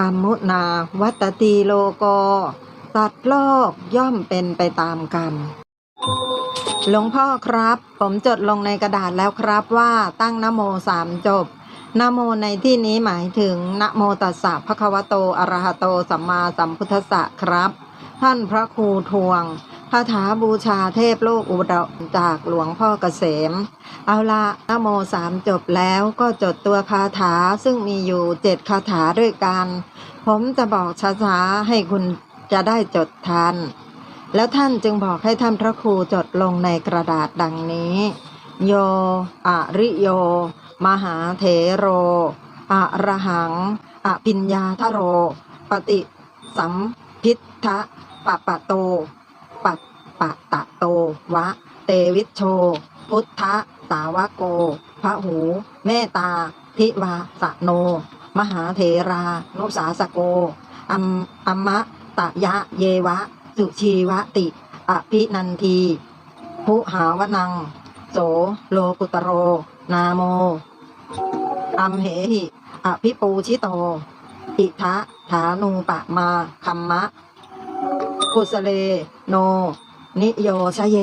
กรรมุนาวัตตีโลโกสัตว์โลกย่อมเป็นไปตามกรรม หลวงพ่อครับ ผมจดลงในกระดาษแล้วครับว่าตั้งนโมสามจบนโมในที่นี้หมายถึงนโมตัสสะภะคะวะโตอะระหะโตสัมมาสัมพุทธัสสะครับ ท่านพระครูทวง คาถาบูชาเทพโลกอุดรจากหลวงพ่อเกษม เอาละนโมสามจบแล้วก็จดตัวคาถาซึ่งมีอยู่เจ็ดคาถาด้วยกัน ผมจะบอกช้าๆให้คุณจะได้จดทัน แล้วท่านจึงบอกให้ท่านพระครูจดลงในกระดาษดังนี้ โยอะริโย มหาเถโรอะระหัง อปิญญาทโร ปฏิสัมพิทธะปะปะโต ปัต ปะตะโต วะ เตวิชโช พุทธสาวโก พระหู เมตตา ทิวาสโน มหาเถรานุสาสโก อัมอัมมะตะยะเยวะ สุชีวติ อภินันทีภูหาวนัง โสโลกุตโร นาโมอัมเหหิ อภิปูชิโต อิทะฐานูปะมาคัมมะ กุสเล โน นิโยชเย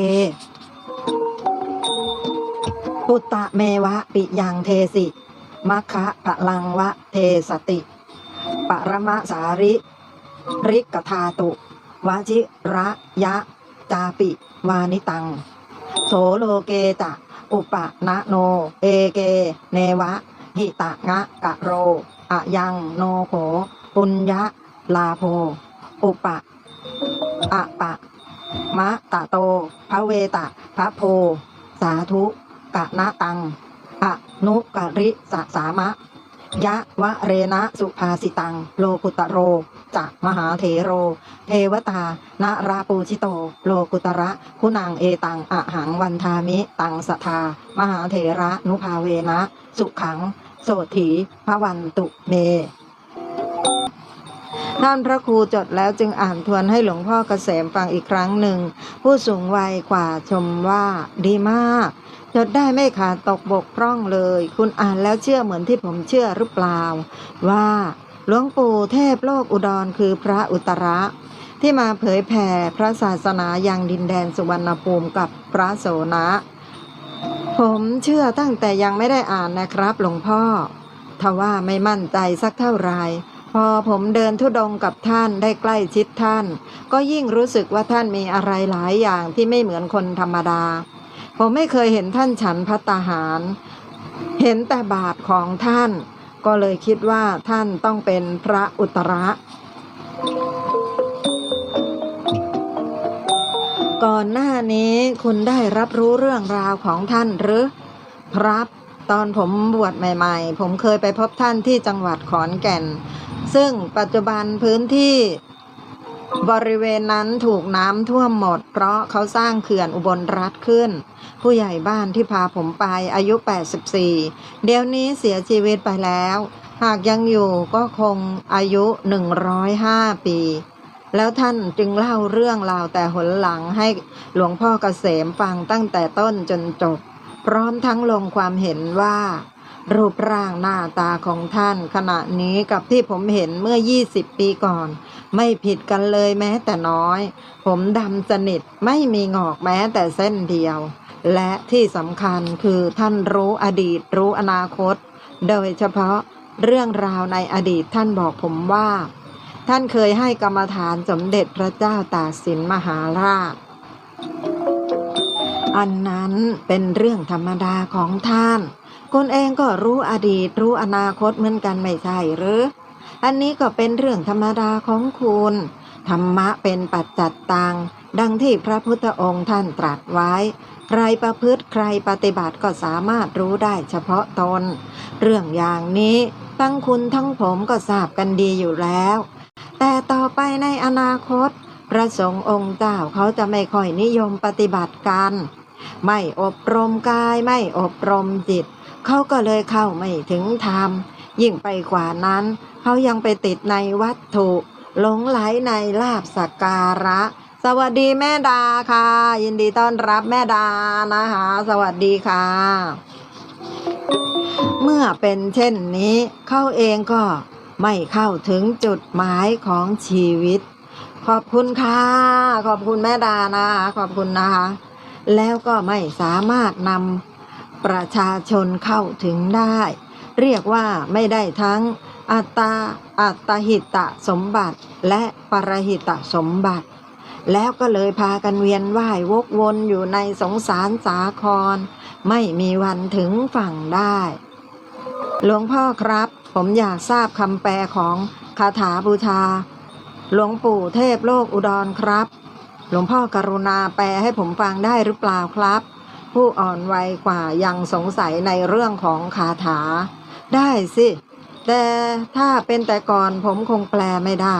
ปุตตะเมวะปิยังเทสิมัคคะพลังวะเทสติ ปรมะสาริ ริกธาตุวชิระยะ จาปิ วานิตัง โสโลเกจะอุปะนะโน เอเก เนวะ หิตะงะกะโร อะยังโนโขปุญญะ ลาโภ อุปะอะปะ มะตะโต พระเวตะ พระโพ สาธุกะนะตังอะนุกะริสะสามะ ยะวะเรนะสุภาสิตัง โลกุตโรจะมหาเถโร เทวตานาราปูชิโต โลกุตระคุณังเอตังอะหังวันทามิตังสทา มหาเถระนุภาเวนะ สุขัง โสถีพระวันตุเม ท่านพระครูจดแล้วจึงอ่านทวนให้หลวงพ่อเกษมฟังอีกครั้งหนึ่ง ผู้สูงวัยกว่าชมว่าดีมาก จดได้ไม่ขาดตกบกพร่องเลย คุณอ่านแล้วเชื่อเหมือนที่ผมเชื่อหรือเปล่า ว่าหลวงปู่เทพโลกอุดรคือพระอุตระที่มาเผยแผ่พระศาสนายังดินแดนสุวรรณภูมิกับพระโสนะ ผมเชื่อตั้งแต่ยังไม่ได้อ่านนะครับหลวงพ่อทว่าไม่มั่นใจสักเท่าไหรพ อผมเดินทุดงกับท่านได้ใกล้ชิดท่าน ก็ยิ่งรู้สึกว่าท่านมีอะไรหลายอย่างที่ไม่เหมือนคนธรรมดา ผมไม่เคยเห็นท่านฉันพัตาหาร เห็นแต่บาทของท่าน ก็เลยคิดว่าท่านต้องเป็นพระอุตระก่อนหน้านี้คุณได้รับรู้เรื่องราวของท่านหรือ ครับ ตอนผมบวชใหม่ ๆ ผมเคยไปพบท่านที่จังหวัดขอนแก่น ซึ่งปัจจุบันพื้นที่บริเวณนั้นถูกน้ำท่วมหมด เพราะเขาสร้างเขื่อนอุบลรัฐขึ้น ผู้ใหญ่บ้านที่พาผมไปอายุ 84 เดี๋ยวนี้เสียชีวิตไปแล้ว หากยังอยู่ก็คงอายุ 105 ปี แล้วท่านจึงเล่าเรื่องราวแต่หนหลังให้หลวงพ่อเกษมฟังตั้งแต่ต้นจนจบ พร้อมทั้งลงความเห็นว่า รูปร่างหน้าตาของท่านขณะนี้กับที่ผมเห็นเมื่อ 20 ปีก่อน ไม่ผิดกันเลยแม้แต่น้อย ผมดำสนิทไม่มีงอกแม้แต่เส้นเดียว และที่สำคัญคือท่านรู้อดีตรู้อนาคต โดยเฉพาะเรื่องราวในอดีตท่านบอกผมว่า ท่านเคยให้กรรมฐานสมเด็จพระเจ้าตากสินมหาราช อันนั้นเป็นเรื่องธรรมดาของท่าน คุณเองก็รู้อดีตรู้อนาคตเหมือนกันไม่ใช่หรือ อันนี้ก็เป็นเรื่องธรรมดาของคุณ ธรรมะเป็นปัจจัตตัง ดังที่พระพุทธองค์ท่านตรัสไว้ ใครประพฤติใครปฏิบัติก็สามารถรู้ได้เฉพาะตน เรื่องอย่างนี้ทั้งคุณทั้งผมก็ทราบกันดีอยู่แล้ว แต่ต่อไปในอนาคต พระสงฆ์องค์เจ้าเขาจะไม่ค่อยนิยมปฏิบัติกัน ไม่อบรมกายไม่อบรมจิต เขาก็เลยเข้าไม่ถึงธรรมยิ่งไปกว่านั้น เขายังไปติดในวัตถุ หลงไหลในลาบสักการะ สวัสดีแม่ดาค่ะ ยินดีต้อนรับแม่ดานะคะ สวัสดีค่ะ เมื่อเป็นเช่นนี้ เขาเองก็ไม่เข้าถึงจุดหมายของชีวิต ขอบคุณค่ะ ขอบคุณแม่ดานะขอบคุณนะคะ แล้วก็ไม่สามารถนำ ประชาชนเข้าถึงได้ เรียกว่าไม่ได้ทั้งอัตตาอัตหิตะสมบัติและปรหิตะสมบัติ แล้วก็เลยพากันเวียนว่ายวกวนอยู่ในสงสารสาคร ไม่มีวันถึงฝั่งได้ หลวงพ่อครับ ผมอยากทราบคำแปลของคาถาบูชาหลวงปู่เทพโลกอุดรครับ หลวงพ่อกรุณาแปลให้ผมฟังได้หรือเปล่าครับ ผู้อ่อนวัยกว่ายังสงสัยในเรื่องของคาถา ได้สิ แต่ถ้าเป็นแต่ก่อนผมคงแปลไม่ได้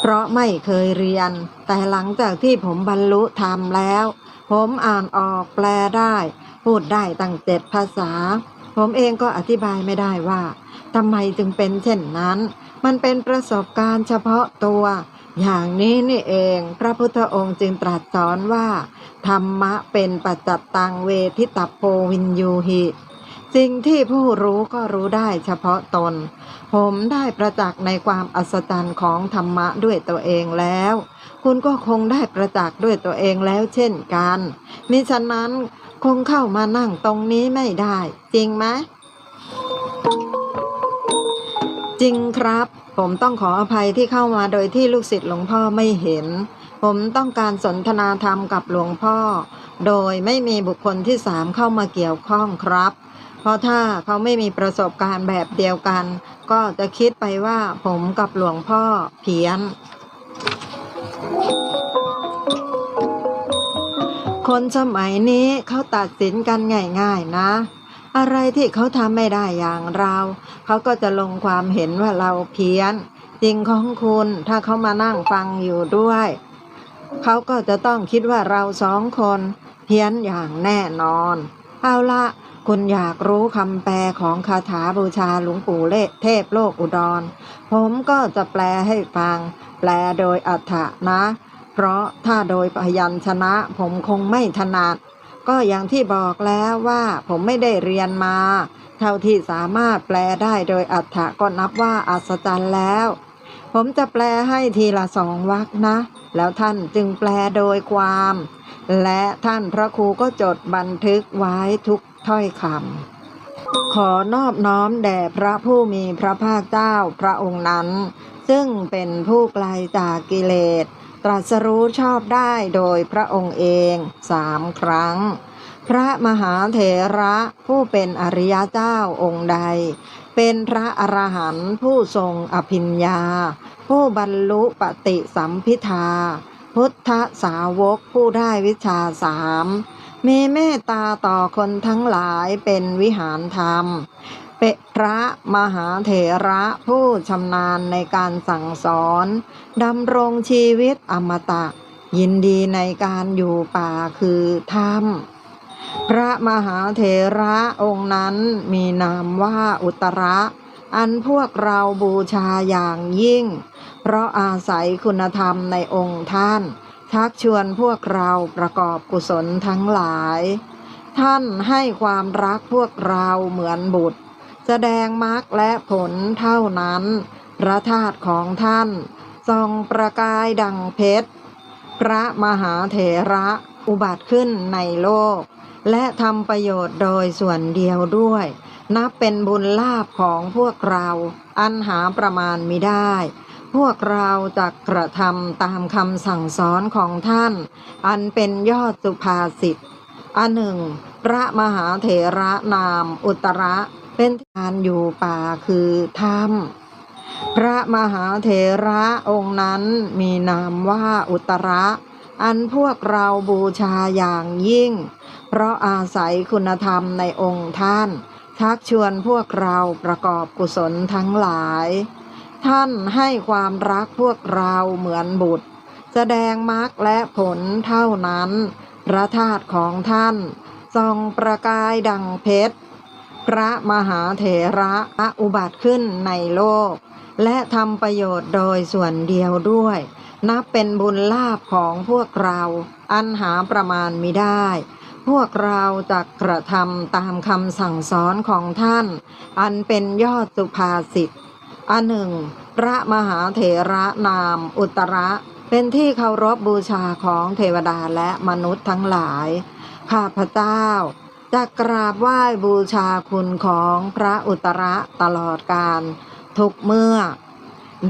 เพราะไม่เคยเรียน แต่หลังจากที่ผมบรรลุธรรมแล้ว ผมอ่านออกแปลได้ พูดได้ตั้งเจ็ดภาษา ผมเองก็อธิบายไม่ได้ว่าทำไมจึงเป็นเช่นนั้น มันเป็นประสบการณ์เฉพาะตัว อย่างนี้นี่เอง พระพุทธองค์จึงตรัสสอนว่า ธรรมะเป็นปัจจัตตังเวทิตโพวินยูหิสิ่งที่ผู้รู้ก็รู้ได้เฉพาะตน ผมได้ประจักษ์ในความอัศจรรย์ของธรรมะด้วยตัวเองแล้ว คุณก็คงได้ประจักษ์ด้วยตัวเองแล้วเช่นกันมิฉะนั้นคงเข้ามานั่งตรงนี้ไม่ได้ จริงไหมจริงครับ ผมต้องขออภัยที่เข้ามาโดยที่ลูกศิษย์หลวงพ่อไม่เห็น ผมต้องการสนทนาธรรมกับหลวงพ่อ โดยไม่มีบุคคลที่สามเข้ามาเกี่ยวข้องครับ เพราะถ้าเขาไม่มีประสบการณ์แบบเดียวกัน ก็จะคิดไปว่าผมกับหลวงพ่อเพี้ยน คนสมัยนี้เขาตัดสินกันง่ายๆนะ อะไรที่เขาทำไม่ได้อย่างเรา เขาก็จะลงความเห็นว่าเราเพี้ยน จริงของคุณถ้าเขามานั่งฟังอยู่ด้วย เขาก็จะต้องคิดว่าเราสองคนเพี้ยนอย่างแน่นอน เอาละคุณอยากรู้คำแปลของคาถาบูชาหลวงปู่เลเทพโลกอุดร ผมก็จะแปลให้ฟัง แปลโดยอัฏฐะนะ เพราะถ้าโดยพยัญชนะผมคงไม่ถนัด ก็อย่างที่บอกแล้วว่าผมไม่ได้เรียนมา เท่าที่สามารถแปลได้โดยอัฏฐะก็นับว่าอัศจรรย์แล้ว ผมจะแปลให้ทีละสองวรรคนะ แล้วท่านจึงแปลโดยความ และท่านพระครูก็จดบันทึกไว้ทุกถ้อยคำขอนอบน้อมแด่พระผู้มีพระภาคเจ้าพระองค์นั้น ซึ่งเป็นผู้ไกลจากกิเลส รัสรู้ชอบได้โดยพระองค์เองสามครั้ง พระมหาเถระผู้เป็นอริยเจ้าองค์ใด เป็นพระอรหันต์ผู้ทรงอภิญญา ผู้บรรลุปฏิสัมพิทา พุทธสาวกผู้ได้วิชาสามมีเมตตาต่อคนทั้งหลายเป็นวิหารธรรม เปพระมหาเถระผู้ชำนาญในการสั่งสอนดำรงชีวิตอมตะ ยินดีในการอยู่ป่าคือธรรมพระมหาเถระองค์นั้นมีนามว่าอุตระ อันพวกเราบูชาอย่างยิ่ง เพราะอาศัยคุณธรรมในองค์ท่าน ชักชวนพวกเราประกอบกุศลทั้งหลาย ท่านให้ความรักพวกเราเหมือนบุตร แสดงมรรคและผลเท่านั้น พระธาตุของท่านส่องประกายดังเพชร พระมหาเถระอุบัติขึ้นในโลก และทำประโยชน์โดยส่วนเดียวด้วย นับเป็นบุญลาภของพวกเรา อันหาประมาณมิได้ พวกเราจะกระทำตามคำสั่งสอนของท่าน อันเป็นยอดสุภาษิตอันหนึ่ง พระมหาเถระนามอุตระ เป็นการอยู่ป่าคือธรรมพระมหาเถระองค์นั้นมีนามว่าอุตระ อันพวกเราบูชาอย่างยิ่ง เพราะอาศัยคุณธรรมในองค์ท่าน ชักชวนพวกเราประกอบกุศลทั้งหลาย ท่านให้ความรักพวกเราเหมือนบุตร แสดงมรรคและผลเท่านั้น พระธาตุของท่านส่องประกายดังเพชร พระมหาเถระอุบัติขึ้นในโลก และทำประโยชน์โดยส่วนเดียวด้วย นับเป็นบุญลาภของพวกเรา อันหาประมาณมิได้ พวกเราจะกระทำตามคำสั่งสอนของท่าน อันเป็นยอดสุภาษิตอันหนึ่ง พระมหาเถระนามอุตระเป็นที่เคารพบบูชาของเทวดาและมนุษย์ทั้งหลาย ข้าพเจ้า จะกราบไหว้บูชาคุณของพระอุตระตลอดการทุกเมื่อ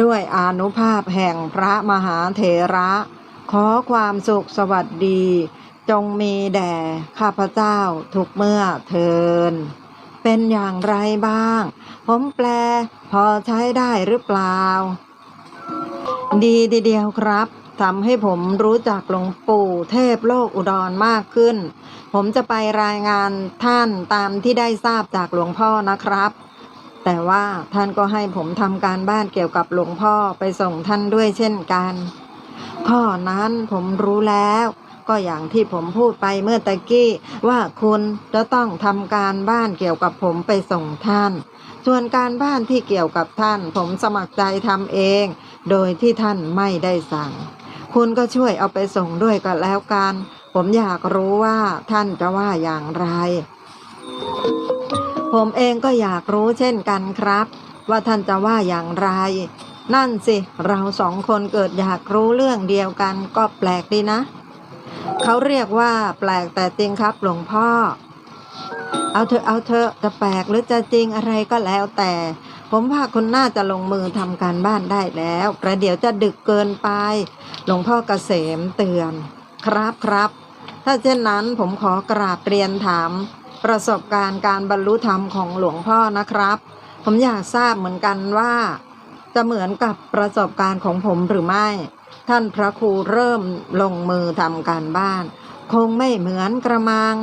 ด้วยอนุภาพแห่งพระมหาเถระ ขอความสุขสวัสดี จงมีแด่ข้าพเจ้าทุกเมื่อเทิน เป็นอย่างไรบ้าง ผมแปลพอใช้ได้หรือเปล่า ดีทีเดียวครับ ทำให้ผมรู้จักหลวงปู่เทพโลกอุดรมากขึ้น ผมจะไปรายงานท่านตามที่ได้ทราบจากหลวงพ่อนะครับ แต่ว่าท่านก็ให้ผมทำการบ้านเกี่ยวกับหลวงพ่อไปส่งท่านด้วยเช่นกัน ข้อนั้นผมรู้แล้วก็อย่างที่ผมพูดไปเมื่อตะกี้ว่าคุณจะต้องทำการบ้านเกี่ยวกับผมไปส่งท่าน ส่วนการบ้านที่เกี่ยวกับท่าน ผมสมัครใจทำเอง โดยที่ท่านไม่ได้สั่ง คุณก็ช่วยเอาไปส่งด้วยก็แล้วกัน ผมอยากรู้ว่าท่านจะว่าอย่างไร ผมเองก็อยากรู้เช่นกันครับ ว่าท่านจะว่าอย่างไร นั่นสิ เราสองคนเกิดอยากรู้เรื่องเดียวกันก็แปลกดีนะ เขาเรียกว่าแปลกแต่จริงครับหลวงพ่อ เอาเถอะเอาเถอะจะแปลกหรือจะจริงอะไรก็แล้วแต่ ผมว่าคุณน่าจะลงมือทำการบ้านได้แล้ว ประเดี๋ยวจะดึกเกินไป หลวงพ่อเกษมเตือน ครับครับ ถ้าเช่นนั้นผมขอกราบเรียนถาม ประสบการณ์การบรรลุธรรมของหลวงพ่อนะครับ ผมอยากทราบเหมือนกันว่า จะเหมือนกับประสบการณ์ของผมหรือไม่ ท่านพระครูเริ่มลงมือทำการบ้าน คงไม่เหมือนกระมัง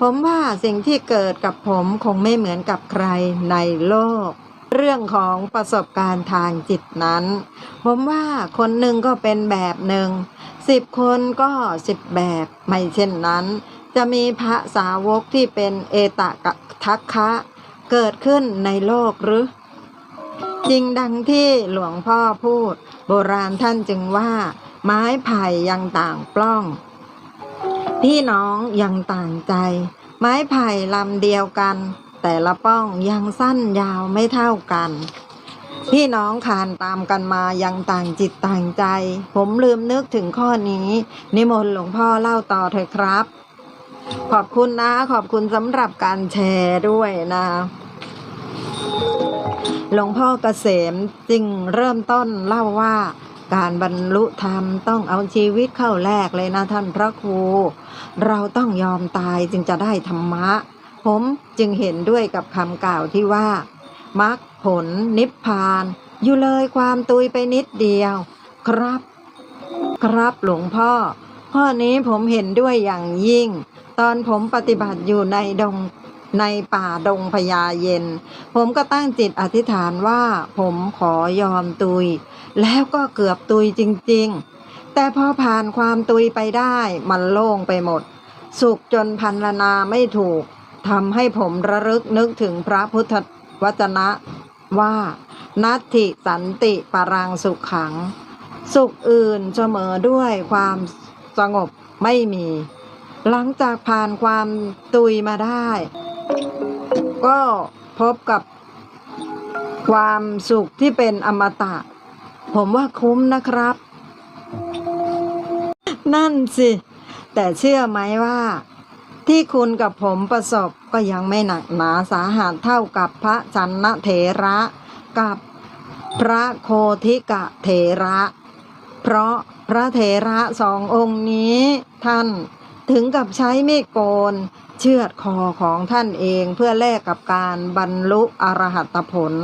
ผมว่าสิ่งที่เกิดกับผมคงไม่เหมือนกับใครในโลก เรื่องของประสบการณ์ทางจิตนั้น ผมว่าคนหนึ่งก็เป็นแบบหนึ่งสิบคนก็สิบแบบไม่เช่นนั้น จะมีพระสาวกที่เป็นเอตกะทัคคะ เกิดขึ้นในโลกหรือ จริงดังที่หลวงพ่อพูด โบราณท่านจึงว่า ไม้ไผ่ยังต่างปล้อง พี่น้องยังต่างใจ ไม้ไผ่ลำเดียวกัน แต่ละป้องยังสั้นยาวไม่เท่ากัน พี่น้องคานตามกันมายังต่างจิตต่างใจ ผมลืมนึกถึงข้อนี้ นิมนต์หลวงพ่อเล่าต่อเถอะครับ ขอบคุณนะ ขอบคุณสำหรับการแชร์ด้วยนะหลวงพ่อเกษมจึงเริ่มต้นเล่าว่า การบรรลุธรรมต้องเอาชีวิตเข้าแลกเลยนะท่านพระครู เราต้องยอมตายจึงจะได้ธรรมะ ผมจึงเห็นด้วยกับคำกล่าวที่ว่ามรรคผลนิพพาน อยู่เลยความตุยไปนิดเดียว ครับ ครับหลวงพ่อ ข้อนี้ผมเห็นด้วยอย่างยิ่ง ตอนผมปฏิบัติอยู่ในดงในป่าดงพญาเย็น ผมก็ตั้งจิตอธิษฐานว่าผมขอยอมตุย แล้วก็เกือบตุยจริง ๆ แต่พอผ่านความตุยไปได้มันโล่งไปหมด สุขจนพันลนาไม่ถูก ทำให้ผมระลึกนึกถึงพระพุทธวจนะว่านัตถิสันติปรังสุขขัง สุขอื่นเสมอด้วยความสงบไม่มี หลังจากผ่านความตุยมาได้ ก็พบกับความสุขที่เป็นอมตะ ผมว่าคุ้มนะครับ นั่นสิ แต่เชื่อไหมว่า ที่คุณกับผมประสบก็ยังไม่หนักหนาสาหัสเท่ากับพระจันนเถระกับพระโคทิกะเถระ เพราะพระเถระสององค์นี้ท่านถึงกับใช้มีดโกนเชือดคอของท่านเองเพื่อแลกกับการบรรลุอรหัตผล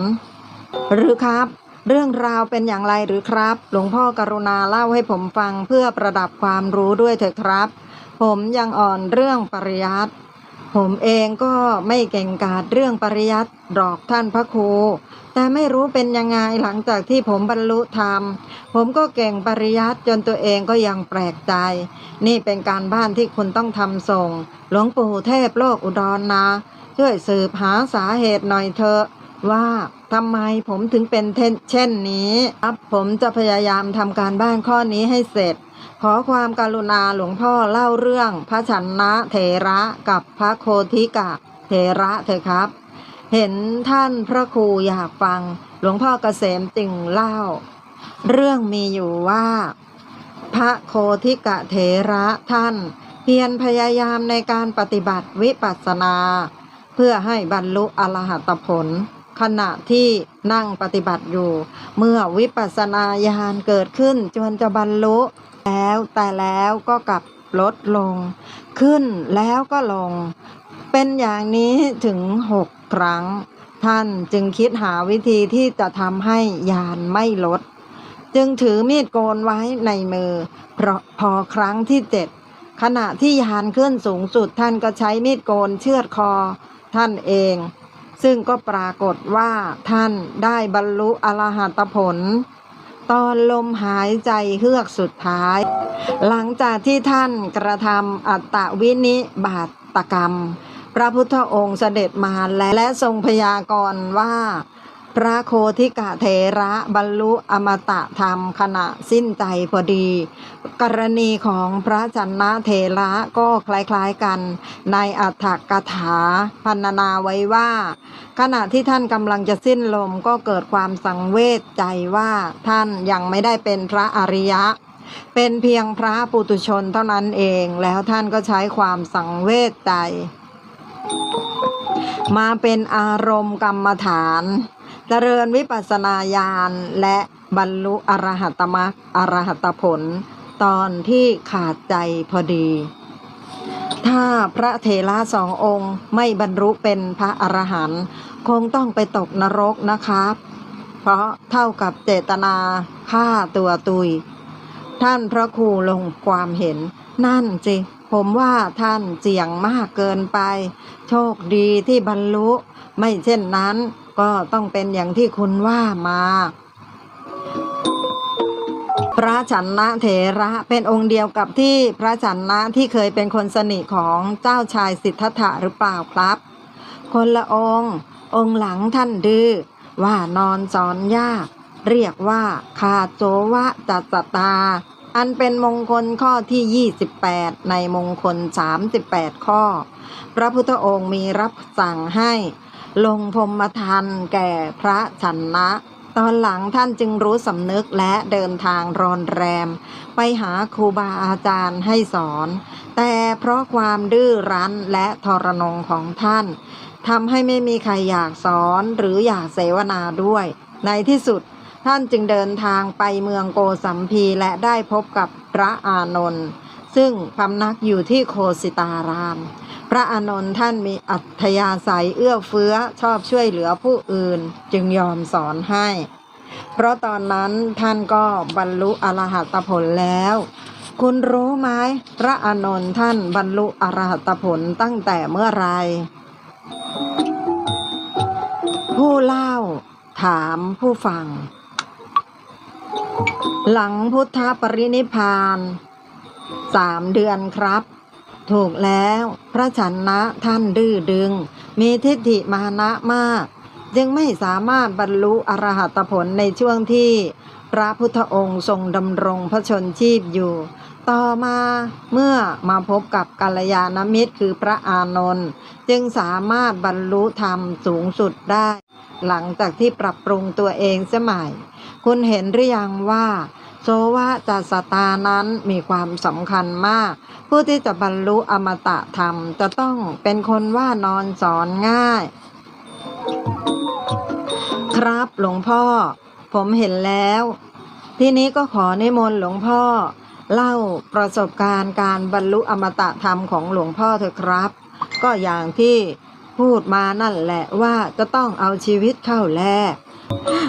หรือครับ เรื่องราวเป็นอย่างไรหรือครับ หลวงพ่อกรุณาเล่าให้ผมฟังเพื่อประดับความรู้ด้วยเถอะครับ ผมยังอ่อนเรื่องปริยัติผมเองก็ไม่เก่งกาจเรื่องปริยัติดอกท่านพระครู แต่ไม่รู้เป็นยังไงหลังจากที่ผมบรรลุธรรม ผมก็เก่งปริยัติจนตัวเองก็ยังแปลกใจ นี่เป็นการบ้านที่คุณต้องทำส่ง หลวงปู่เทพโลกอุดรนะช่วยสืบหาสาเหตุหน่อยเถอะว่าทำไมผมถึงเป็นเช่นนี้ครับผมจะพยายามทำการบ้านข้อนี้ให้เสร็จ ขอความการุณาหลวงพ่อเล่าเรื่องพระชันนะเถระกับพระโคทิกะเถระเถอะครับ เห็นท่านพระครูอยากฟัง หลวงพ่อเกษมจึงเล่า เรื่องมีอยู่ว่า พระโคทิกะเถระท่าน เพียรพยายามในการปฏิบัติวิปัสสนา เพื่อให้บรรลุอรหัตผล ขณะที่นั่งปฏิบัติอยู่ เมื่อวิปัสสนาญาณเกิดขึ้นจนจะบรรลุ แล้วแต่แล้วก็กลับลดลง ขึ้นแล้วก็ลง เป็นอย่างนี้ถึงหกครั้ง ท่านจึงคิดหาวิธีที่จะทำให้ยานไม่ลด จึงถือมีดโกนไว้ในมือเพราะพอครั้งที่เจ็ดขณะที่ยานขึ้นสูงสุดท่านก็ใช้มีดโกนเชือดคอท่านเอง ซึ่งก็ปรากฏว่าท่านได้บรรลุอรหัตผล ตอนลมหายใจเฮือกสุดท้าย หลังจากที่ท่านกระทำอัตตวินิบาตกรรม พระพุทธองค์เสด็จมาและและทรงพยากรณ์ว่า พระโคทิกะเถระบรรลุอมตะธรรมขณะสิ้นใจพอดี กรณีของพระจันนะเถระก็คล้ายๆกัน ในอัฏฐกถาพันนาไว้ว่า ขณะที่ท่านกำลังจะสิ้นลมก็เกิดความสังเวชใจว่าท่านยังไม่ได้เป็นพระอริยะ เป็นเพียงพระปุตุชนเท่านั้นเองแล้วท่านก็ใช้ความสังเวชใจ มาเป็นอารมณ์กรรมฐาน เจริญวิปัสสนาญาณและบรรลุอรหัตมรรคอรหัตผล ตอนที่ขาดใจพอดี ถ้าพระเถระสององค์ไม่บรรลุเป็นพระอรหันต์คงต้องไปตกนรกนะครับ เพราะเท่ากับเจตนาฆ่าตัวตุย ท่านพระครูลงความเห็น นั่นสิผมว่าท่านเสี่ยงมากเกินไป โชคดีที่บรรลุ ไม่เช่นนั้น ก็ต้องเป็นอย่างที่คุณว่ามา พระฉันนะเถระเป็นองค์เดียวกับที่พระฉันนะที่เคยเป็นคนสนิทของเจ้าชายสิทธัตถะหรือเปล่าครับ คนละองค์ องค์หลังท่านดื้อว่านอนสอนยากเรียกว่าคาโจวะจัตตา อันเป็นมงคลข้อที่ 28 ในมงคล 38 ข้อ พระพุทธองค์มีรับสั่งให้ ลงพรมทานแก่พระชันนะตอนหลังท่านจึงรู้สำนึกและเดินทางรอนแรม ไปหาครูบาอาจารย์ให้สอน แต่เพราะความดื้อรั้นและทรนงของท่านทำให้ไม่มีใครอยากสอนหรืออยากเสวนาด้วย ในที่สุดท่านจึงเดินทางไปเมืองโกสัมพีและได้พบกับพระอานนท์ซึ่งพำนักอยู่ที่โคสิตาราม พระอานนท์ท่านมีอัธยาศัยเอื้อเฟื้อชอบช่วยเหลือผู้อื่นจึงยอมสอนให้ เพราะตอนนั้นท่านก็บรรลุอรหัตผลแล้ว คุณรู้ไหมพระอานนท์ท่านบรรลุอรหัตผลตั้งแต่เมื่อไหรผู้เล่าถามผู้ฟัง หลังพุทธปรินิพานสามเดือนครับ ถูกแล้ว พระชันนะท่านดื้อดึง มีทิฏฐิมานะมาก จึงไม่สามารถบรรลุอรหัตผลในช่วงที่ พระพุทธองค์ทรงดำรงพระชนชีพอยู่ ต่อมาเมื่อมาพบกับกัลยาณมิตรคือพระอานนท์จึงสามารถบรรลุธรรมสูงสุดได้ หลังจากที่ปรับปรุงตัวเองสมัย คุณเห็นหรือยังว่า โซวะจัสตานั้นมีความสำคัญมาก ผู้ที่จะบรรลุอมตะธรรม จะต้องเป็นคนว่านอนสอนง่าย ครับหลวงพ่อ ผมเห็นแล้ว ทีนี้ก็ขอนิมนต์หลวงพ่อ เล่าประสบการณ์การบรรลุอมตะธรรมของหลวงพ่อเถอะครับ ก็อย่างที่พูดมานั่นแหละว่าจะต้องเอาชีวิตเข้าแลก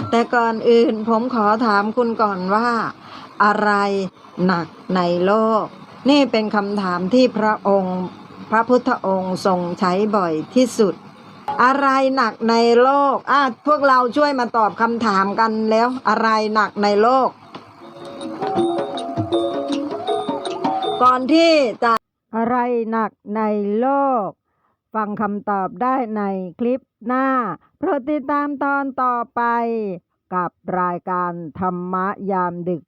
แต่ก่อนอื่นผมขอถามคุณก่อนว่า อะไรหนักในโลก นี่เป็นคำถามที่พระองค์ พระพุทธองค์ทรงใช้บ่อยที่สุด อะไรหนักในโลกอะพวกเราช่วยมาตอบคำถามกันแล้ว อะไรหนักในโลก ก่อนที่จะอะไรหนักในโลก ฟังคำตอบได้ในคลิปหน้า ดติดตามตอนต่อไปกับรายการธรรมะยามดึก